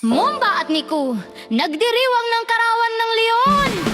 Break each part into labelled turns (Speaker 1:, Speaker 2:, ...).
Speaker 1: Momba at Niku, nagdiriwang ng karawan ng leon!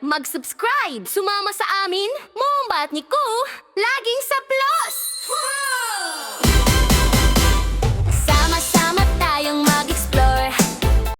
Speaker 1: mag-subscribe, sumama sa amin, Mombatniku, laging sa saplot!